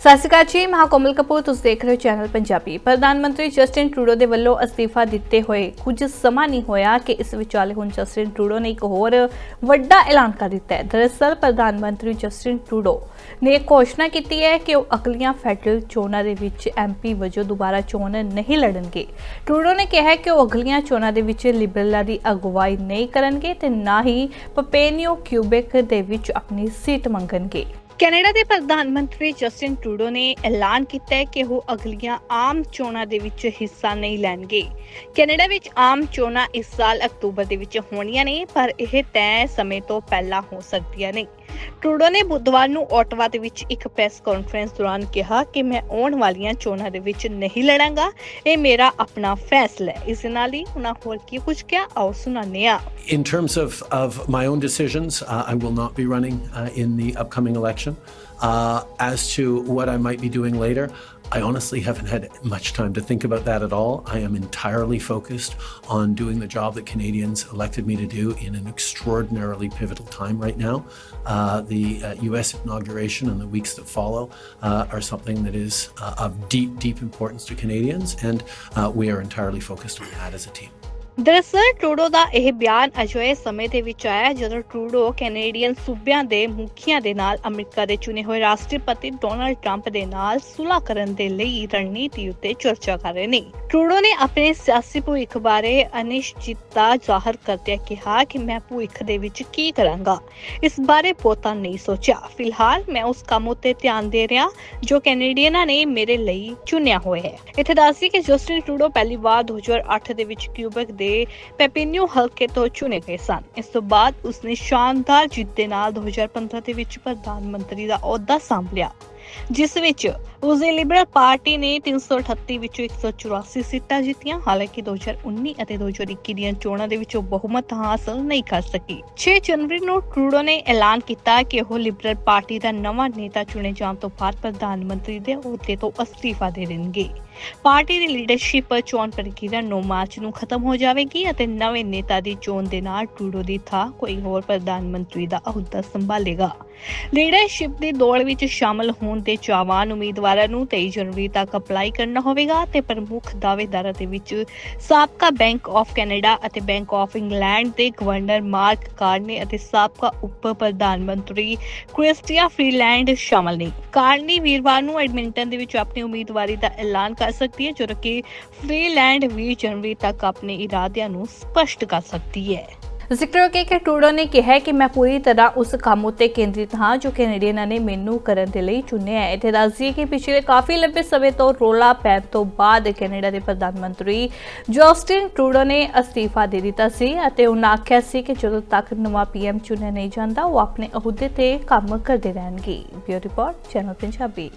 ਸਤਿ ਸ਼੍ਰੀ ਅਕਾਲ ਜੀ, ਮੈਂ ਕੋਮਲ ਕਪੂਰ, ਤੁਸੀਂ ਦੇਖ ਰਹੇ ਹੋ ਚੈਨਲ ਪੰਜਾਬੀ। ਪ੍ਰਧਾਨ ਮੰਤਰੀ ਜਸਟਿਨ ਟਰੂਡੋ ਦੇ ਵੱਲੋਂ ਅਸਤੀਫਾ ਦਿੱਤੇ ਹੋਏ ਕੁਝ ਸਮਾਂ ਨਹੀਂ ਹੋਇਆ ਕਿ ਇਸ ਵਿਚਾਲੇ ਹੁਣ ਜਸਟਿਨ ਟਰੂਡੋ ਨੇ ਇੱਕ ਹੋਰ ਵੱਡਾ ਐਲਾਨ ਕਰ ਦਿੱਤਾ ਹੈ। ਦਰਅਸਲ, ਪ੍ਰਧਾਨ ਮੰਤਰੀ ਜਸਟਿਨ ਟਰੂਡੋ ਨੇ ਘੋਸ਼ਣਾ ਕੀਤੀ ਹੈ ਕਿ ਉਹ ਅਗਲੀਆਂ ਫੈਡਰਲ ਚੋਣਾਂ ਦੇ ਵਿੱਚ ਐਮਪੀ ਵਜੋਂ ਦੁਬਾਰਾ ਚੋਣ ਨਹੀਂ ਲੜਨਗੇ। ਟਰੂਡੋ ਨੇ ਕਿਹਾ ਕਿ ਉਹ ਅਗਲੀਆਂ ਚੋਣਾਂ ਦੇ ਵਿੱਚ ਲਿਬਰਲਾਂ ਦੀ ਅਗਵਾਈ ਨਹੀਂ ਕਰਨਗੇ ਤੇ ਨਾ ਹੀ ਪਪੇਨੀਓ ਕਿਊਬੈਕ ਦੇ ਵਿੱਚ ਆਪਣੀ ਸੀਟ ਮੰਗਣਗੇ। ਕੈਨੇਡਾ ਦੇ ਪ੍ਰਧਾਨ ਮੰਤਰੀ ਜਸਟਿਨ ਟਰੂਡੋ ਨੇ ਐਲਾਨ ਕੀਤਾ ਹੈ ਕਿ ਉਹ ਅਗਲੀਆਂ ਆਮ ਚੋਣਾਂ ਦੇ ਵਿੱਚ ਹਿੱਸਾ ਨਹੀਂ ਲੈਣਗੇ। ਕੈਨੇਡਾ ਵਿੱਚ ਆਮ ਚੋਣਾਂ ਇਸ ਸਾਲ ਅਕਤੂਬਰ ਦੇ ਵਿੱਚ ਹੋਣੀਆਂ ਨੇ, ਪਰ ਇਹ ਤੈਅ ਸਮੇਂ ਤੋਂ ਪਹਿਲਾਂ ਹੋ ਸਕਦੀਆਂ ਨੇ। ਟਰੂਡੋ ਨੇ ਬੁੱਧਵਾਰ ਨੂੰ ਓਟਵਾ ਦੇ ਵਿੱਚ ਇੱਕ ਪ੍ਰੈਸ ਕਾਨਫਰੰਸ ਦੌਰਾਨ ਕਿਹਾ ਕਿ ਮੈਂ ਆਉਣ ਵਾਲੀਆਂ ਚੋਣਾਂ ਦੇ ਵਿੱਚ ਨਹੀਂ ਲੜਾਂਗਾ ਇਹ ਮੇਰਾ ਆਪਣਾ ਫੈਸਲਾ ਹੈ ਇਸ ਦੇ ਨਾਲ ਹੀ ਉਹਨਾਂ ਹੋਰ ਕੀ ਕੁਝ ਕਿਹਾ ਆਓ ਸੁਣਾਉਂਦੇ ਹਾਂ In terms of, of my own decisions, uh, I will not be running uh, in the upcoming election. Uh, as to what I might be doing later, I honestly haven't had much time to think about that at all. I am entirely focused on doing the job that Canadians elected me to do in an extraordinarily pivotal time right now. Uh, the uh, US inauguration and the weeks that follow uh, are something that is uh, of deep, deep importance to Canadians, and uh, we are entirely focused on that as a team. ਦਰਅਸਲ, Trudeau ਦਾ ਇਹ ਬਿਆਨ ਅਜਿਹੇ ਸਮੇਂ ਦੇ ਵਿੱਚ ਆਇਆ ਜਦੋਂ ਟਰੂਡੋ ਕੈਨੇਡੀਅਨ ਸੂਬਿਆਂ ਦੇ ਮੁਖੀਆਂ ਦੇ ਨਾਲ ਅਮਰੀਕਾ ਦੇ ਚੁਣੇ ਹੋਏ ਰਾਸ਼ਟਰਪਤੀ ਡੋਨਲਡ ਟਰੰਪ ਦੇ ਨਾਲ ਸੁਲ੍ਹਾ ਕਰਨ ਦੇ ਲਈ ਰਣਨੀਤੀ ਉੱਤੇ ਚਰਚਾ ਕਰ ਰਹੇ ਨੇ। ਟਰੂਡੋ ਨੇ ਆਪਣੇ ਸਿਆਸੀ ਭਵਿੱਖ ਬਾਰੇ ਅਨਿਸ਼ਚਿਤਤਾ ਜ਼ਾਹਰ ਕਰਦਿਆਂ ਕਿਹਾ ਕਿ ਮੈਂ ਭਵਿੱਖ ਦੇ ਵਿੱਚ ਕੀ ਕਰਾਂਗਾ। ਇਸ ਬਾਰੇ ਬਹੁਤਾ ਨਹੀਂ ਸੋਚਿਆ। ਫਿਲਹਾਲ ਮੈਂ ਉਸ ਕੰਮ ਉੱਤੇ ਧਿਆਨ ਦੇ ਰਿਹਾ, ਜੋ ਕੈਨੇਡੀਅਨਾਂ ਨੇ ਮੇਰੇ ਲਈ ਚੁਣਿਆ ਹੋਇਆ ਹੈ। ਇੱਥੇ ਦੱਸੀ ਕਿ ਜਸਟਿਨ ਟਰੂਡੋ ਪਹਿਲੀ ਵਾਰ 2008 ਦੇ ਵਿੱਚ ਕਿਊਬੈਕ ਦੇ ਪੈਪੀਨਿਓ ਹਲਕੇ ਤੋਂ ਚੁਣੇ ਗਏ ਸਨ। ਇਸ ਤੋਂ ਬਾਅਦ ਉਸਨੇ ਸ਼ਾਨਦਾਰ ਜਿੱਤ ਦੇ ਨਾਲ 2015 ਦੇ ਵਿੱਚ ਪ੍ਰਧਾਨ ਮੰਤਰੀ ਦਾ ਅਹੁਦਾ ਸੰਭਾਲਿਆ। ਜਿਸ ਵਿੱਚ ਉਸਦੀ ਲਿਬਰਲ ਪਾਰਟੀ ਨੇ 338 ਵਿੱਚੋਂ 184 ਸੀਟਾਂ ਜਿੱਤੀਆਂ। ਹਾਲਾਂਕਿ 2019 ਅਤੇ 2021 ਦੀਆਂ ਚੋਣਾਂ ਦੇ ਵਿੱਚ ਬਹੁਮਤ ਹਾਸਲ ਨਹੀਂ ਕਰ ਸਕੀ। 6 ਜਨਵਰੀ ਨੂੰ ਟਰੂਡੋ ਨੇ ਐਲਾਨ ਕੀਤਾ ਕਿ ਉਹ ਲਿਬਰਲ ਪਾਰਟੀ ਦਾ ਨਵਾਂ ਨੇਤਾ ਚੁਣੇ ਜਾਣ ਤੋਂ ਬਾਅਦ ਪ੍ਰਧਾਨ ਮੰਤਰੀ ਦੇ ਅਹੁਦੇ ਤੋਂ ਅਸਤੀਫਾ ਦੇ ਦੇਣਗੇ। ਪਾਰਟੀ ਦੀ ਲੀਡਰਸ਼ਿਪ ਚੋਣ ਪ੍ਰਕਿਰਿਆ 9 ਮਾਰਚ ਨੂੰ ਖਤਮ ਹੋ ਜਾਵੇਗੀ ਅਤੇ ਨਵੇਂ ਨੇਤਾ ਦੀ ਚੋਣ ਦੇ ਨਾਲ ਟਰੂਡੋ ਦੀ ਥਾਂ ਕੋਈ ਹੋਰ ਪ੍ਰਧਾਨ ਮੰਤਰੀ ਦਾ ਅਹੁਦਾ ਸੰਭਾਲੇਗਾ। ਲੀਡਰਸ਼ਿਪ ਦੀ ਦੌੜ ਵਿੱਚ ਸ਼ਾਮਲ ਹੋਣ ਦੇ ਚਾਹਵਾਨ ਉਮੀਦਵਾਰਾਂ ਨੂੰ 23 ਜਨਵਰੀ ਤੱਕ ਅਪਲਾਈ ਕਰਨਾ ਹੋਵੇਗਾ ਤੇ ਪ੍ਰਮੁੱਖ ਦਾਅਵੇਦਾਰਾਂ ਦੇ ਵਿੱਚ ਸਾਬਕਾ ਬੈਂਕ ਆਫ ਕੈਨੇਡਾ ਅਤੇ ਬੈਂਕ ਆਫ ਇੰਗਲੈਂਡ ਦੇ ਗਵਰਨਰ ਮਾਰਕ ਕਾਰਨੇ ਅਤੇ ਸਾਬਕਾ ਉਪ ਪ੍ਰਧਾਨ ਮੰਤਰੀ ਕ੍ਰਿਸਟੀਆ ਫ੍ਰੀਲੈਂਡ ਸ਼ਾਮਲ ਨੇ। ਕਾਰਨੀ ਵੀਰਵਾਰ ਨੂੰ ਐਡਮਿੰਟਨ ਦੇ ਵਿੱਚ ਆਪਣੀ ਉਮੀਦਵਾਰੀ ਦਾ ਐਲਾਨ ਕਰ ਸਕਦੀ ਹੈ ਜਦੋਂ ਕਿ ਫ੍ਰੀਲੈਂਡ 20 ਜਨਵਰੀ ਤੱਕ ਆਪਣੇ ਇਰਾਦਿਆਂ ਨੂੰ ਸਪਸ਼ਟ ਕਰ ਸਕਦੀ ਹੈ। ਜ਼ਿਕਰ ਕੇ ਕਿ ਟਰੂਡੋ ਨੇ ਕਿਹਾ ਕਿ ਮੈਂ ਪੂਰੀ ਤਰ੍ਹਾਂ ਉਸ ਕੰਮ ਉੱਤੇ ਕੇਂਦਰਿਤ ਹਾਂ ਜੋ ਕੈਨੇਡੀਅਨਾਂ ਨੇ ਮੈਨੂੰ ਕਰਨ ਦੇ ਲਈ ਚੁਣਿਆ ਹੈ। ਇੱਥੇ ਦੱਸਦੀ ਕਿ ਪਿਛਲੇ ਕਾਫੀ ਲੰਬੇ ਸਮੇਂ ਤੋਂ ਰੋਲਾ ਪੈਣ ਤੋਂ ਬਾਅਦ ਕੈਨੇਡਾ ਦੇ ਪ੍ਰਧਾਨ ਮੰਤਰੀ ਜਸਟਿਨ ਟਰੂਡੋ ਨੇ ਅਸਤੀਫਾ ਦੇ ਦਿੱਤਾ ਸੀ ਅਤੇ ਉਹਨਾਂ ਆਖਿਆ ਸੀ ਕਿ ਜਦੋਂ ਤੱਕ ਨਵਾਂ ਪੀਐਮ ਚੁਣਿਆ ਨਹੀਂ ਜਾਂਦਾ, ਉਹ ਆਪਣੇ ਅਹੁਦੇ ਤੇ ਕੰਮ ਕਰਦੇ ਰਹਿਣਗੇ। Bureau report, channel Punjabi.